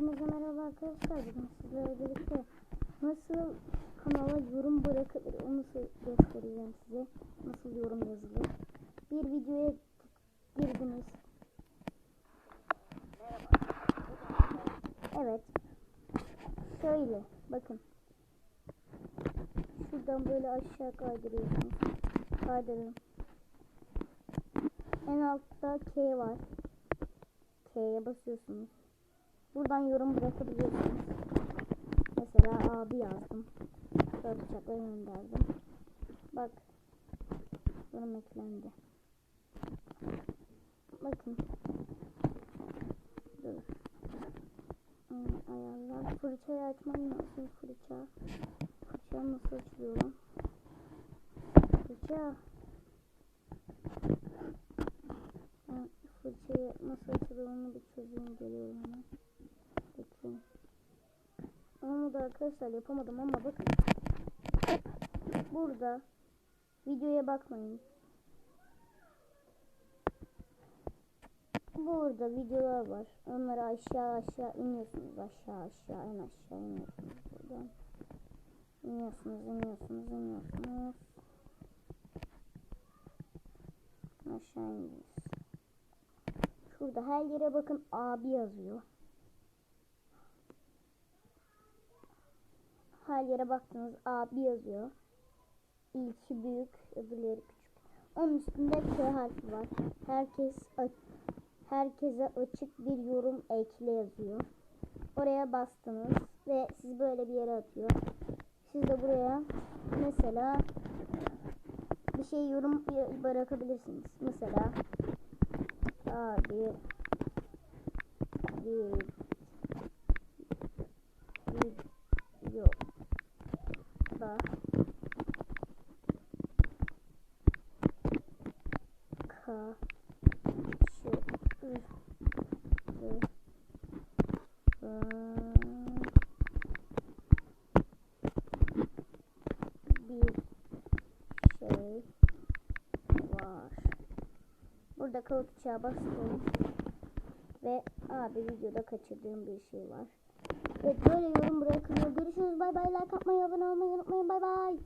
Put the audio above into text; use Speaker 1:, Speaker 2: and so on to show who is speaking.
Speaker 1: Hepinize merhaba arkadaşlar. Bugün sizlerle birlikte nasıl kanala yorum bırakılır onu göstereceğim size. Nasıl yorum yazılır. Bir videoya girdiniz. Evet. Şöyle bakın. Şuradan böyle aşağı kaydırıyorsunuz. Kaydırın. En altta K var. K'ye basıyorsunuz. Buradan yorum bırakabiliyorsunuz. Mesela abi yazdım. Dört bıçakla gönderdim. Bak. Yorum eklendi. Bakın. Dur. Ayarlar. Fırçayı açmam lazım. Fırça. Fırça nasıl açılıyor lan? Fırça. Fırçayı nasıl açıldığını bir çözeyim geliyorum Bakayım. Onu da arkadaşlar yapamadım ama bakın. Burada videoya bakmayın. Burada videolar var. Onları aşağı aşağı iniyorsunuz. Aşağı aşağı en aşağı iniyorsunuz buradan. İniyorsunuz, iniyorsunuz, iniyorsunuz. Aşağı iniyorsunuz. Şurada her yere bakın abi yazıyor. Her yere baktınız abi yazıyor. İlki büyük, öbürleri küçük. Onun üstünde K harfi var. Herkes herkese açık bir yorum ekle yazıyor. Oraya bastınız ve sizi böyle bir yere atıyor. Siz de buraya mesela bir şey yorum bırakabilirsiniz. Mesela abi bir video da kaçırdı bir şey var. Burada uçağı bastım. Ve abi videoda kaçırdığım bir şey var. Evet böyle yorum bırakılıyor. Görüşürüz. Bay bay. Like atmayı, abone olmayı unutmayın. Bay bay.